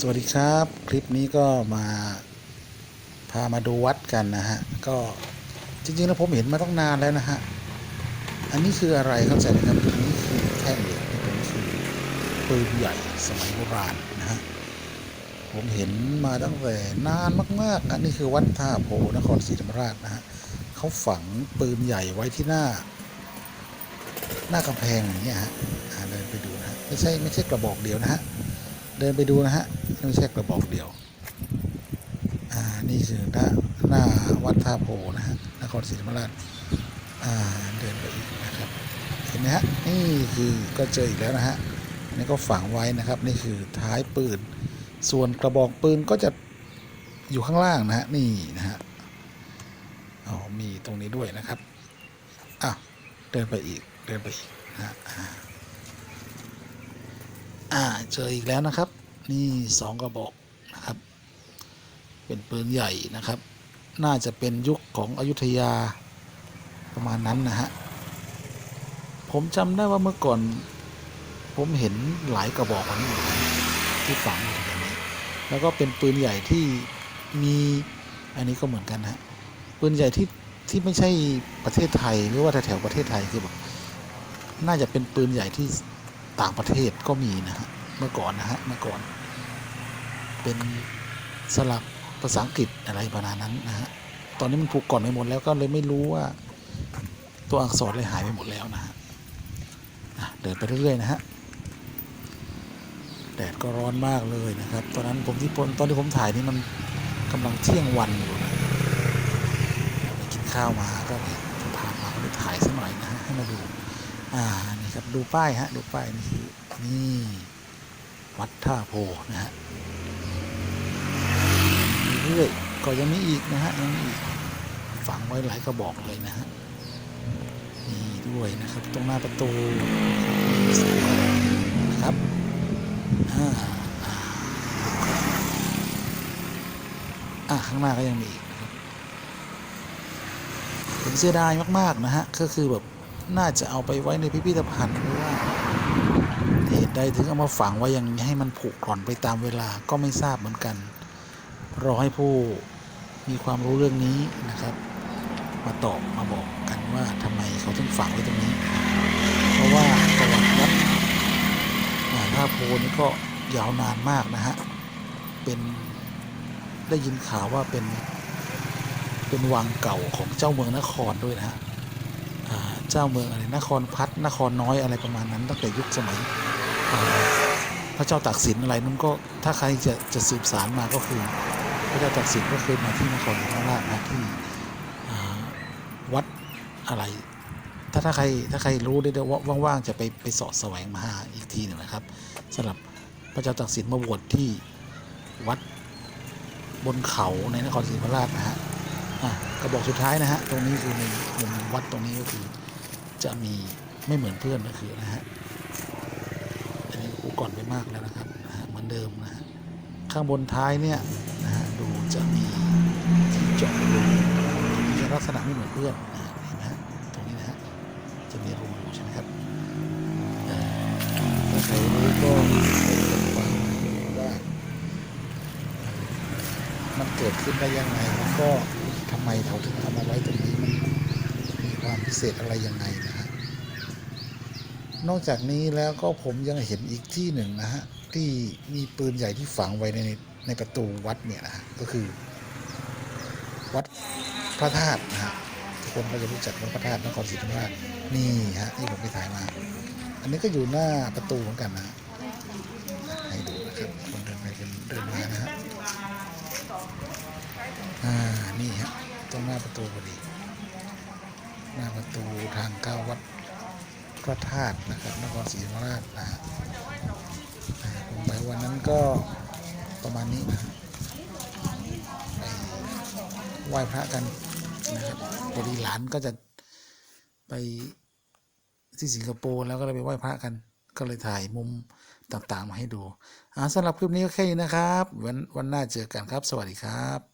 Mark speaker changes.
Speaker 1: สวัสดีครับ คลิปนี้ก็มาพามาดูวัดกันนะฮะ ก็จริงๆแล้วผมเห็นมาตั้งนานแล้วนะฮะ อันนี้คืออะไรเข้าใจไหมครับอันนี้คือแท่งเหล็กนี่เป็นคือปืนใหญ่สมัยโบราณนะฮะ ผมเห็นมาตั้งแต่นานมากๆอันนี้คือวัดท่าโพนครศรีธรรมราชนะฮะเขาฝังปืนใหญ่ไว้ที่หน้า หน้ากำแพงอย่างเงี้ยฮะเดินไปดูนะฮะไม่ใช่ไม่ใช่กระบอกเดียวนะฮะเดินไปดูนะฮะ ไม่ใช่กระบอกเดียว อ่า นี่คือหน้าหน้าวัดท่าโพนะฮะ นครศรีธรรมราช อ่า เดินไปอีกนะครับ เห็นไหมฮะ นี่คือก็เจออีกแล้วนะฮะ อันนี่ก็ฝังไว้นะครับ นี่คือท้ายปืน ส่วนกระบอกปืนก็จะอยู่ข้างล่างนะฮะ นี่นะฮะ อ๋อ มีตรงนี้ด้วยนะครับอะเดินไปอีก เดินไปอีกนะฮะอ่าเจออีกแล้วนะครับ นี่สองกระบอกนะครับ เป็นปืนใหญ่นะครับ น่าจะเป็นยุคของอยุธยาประมาณนั้นนะฮะ ผมจำได้ว่าเมื่อก่อน ผมเห็นหลายกระบอกนี้อยู่นะที่ฝังอยู่ตรงนี้ แล้วก็เป็นปืนใหญ่ที่มีอันนี้ก็เหมือนกันฮะปืนใหญ่ที่ที่ไม่ใช่ประเทศไทยหรือว่าแถวประเทศไทยคือแบบน่าจะเป็นปืนใหญ่ที่ต่างประเทศก็มีนะฮะ เมื่อก่อนนะฮะเมื่อก่อน เป็นสลักภาษาอังกฤษอะไรประมาณนั้นนะฮะตอนนี้มันผูกก่อนไปหมดแล้วก็เลยไม่รู้ว่า ตัวอักษรเลยหายไปหมดแล้วนะฮะเดินไปเรื่อยๆนะฮะแดดก็ร้อนมากเลยนะครับ ตอนนั้นผมที่ปนตอนที่ผมถ่ายนี่มันกำลังเที่ยงวันอยู่นะไปกินข้าวมาก็ผ่านมาก็เลยถ่ายสักหน่อยนะฮะให้มาดู อ่านี่ครับดูป้ายฮะดูป้ายนี่คือนี่ วัดท่าโพนะฮะเรื่อยก็ยังมีอีกนะฮะยังมีอีกฝังไว้หลายกระบอกเลยนะฮะนี่ด้วยนะครับตรงหน้าประตูนะครับอ่าอ่าอ่าข้างหน้าก็ยังมีอีกนะครับผมเสียดายมากๆนะฮะก็คือแบบน่าจะเอาไปไว้ในพิพิธภัณฑ์หรือว่า เหตุใดถึงเอามาฝังไว้อย่างนี้ให้มันผุกร่อนไปตามเวลาก็ไม่ทราบเหมือนกัน รอให้ผู้มีความรู้เรื่องนี้นะครับ มาตอบมาบอกกันว่าทำไมเขาถึงฝังไว้ตรงนี้ เพราะว่าประวัติวัดอ่าท่าโพนี่ก็ยาวนานมากนะฮะเป็นได้ยินข่าวว่าเป็นเป็นวังเก่าของเจ้าเมืองนครด้วยนะฮะเจ้าเมืองอะไรนครพัฒนครน้อยอะไรประมาณนั้นตั้งแต่ยุคสมัย พระเจ้าตากสินอะไรนั้นก็ถ้าใครจะจะสืบสารมาก็คือ พระเจ้าตากสินก็เคยมาที่นครศรีธรรมราชนะที่วัดอะไร ถ้าถ้าใครถ้าใครรู้ได้ว่าว่างๆจะไปไปสาะแสวงมาหาอีกทีหนึ่งนะครับสำหรับพระเจ้าตากสินมาบวชที่วัดบนเขาในนครศรีธรรมราชนะฮะกระบอกสุดท้ายนะฮะตรงนี้คือในมุมวัดตรงนี้ก็คือจะมีไม่เหมือนเพื่อนก็คือนะฮะ ก่อนไปมากแล้วนะครับเหมือนเดิมนะข้างบนท้ายเนี่ยนะฮะดูจะมีที่เจาะรูจะลักษณะไม่เหมือนเพื่อนนะเห็นไหมฮะตรงนี้นะฮะจะมีรูอยู่ใช่ไหมครับถ้าใครรู้ก็ฟังว่ามันเกิดขึ้นได้ยังไงแล้วก็ทำไมเขาถึงเอามาไว้ตรงนี้มันมีความพิเศษอะไรยังไงนะ นอกจากนี้แล้วก็ผมยังเห็นอีกที่หนึ่งนะฮะที่มีปืนใหญ่ที่ฝังไว้ในในประตูวัดเนี่ยนะฮะก็คือ วัดพระธาตุนะฮะทุกคนก็จะรู้จักวัดพระธาตุนครศรีธรรมราชนี่ฮะที่ผมไปถ่ายมา อันนี้ก็อยู่หน้าประตูเหมือนกันนะฮะให้ดูนะครับคนเดินไปกันเดินมานะฮะอ่านี่ฮะตรงหน้าประตูพอดีหน้าประตูทางเข้าวัด พระธาตุนะครับนครศรีธรรมราชนะผมไปวันนั้นก็ประมาณนี้นะไปไหว้พระกันนะครับพอดีหลานก็จะไปที่สิงคโปร์แล้วก็เลยไปไหว้พระกัน ก็เลยถ่ายมุมต่างๆ มาให้ดูอ่าสำหรับคลิปนี้ก็แค่นี้นะครับ วันวันหน้าเจอกันครับ สวัสดีครับ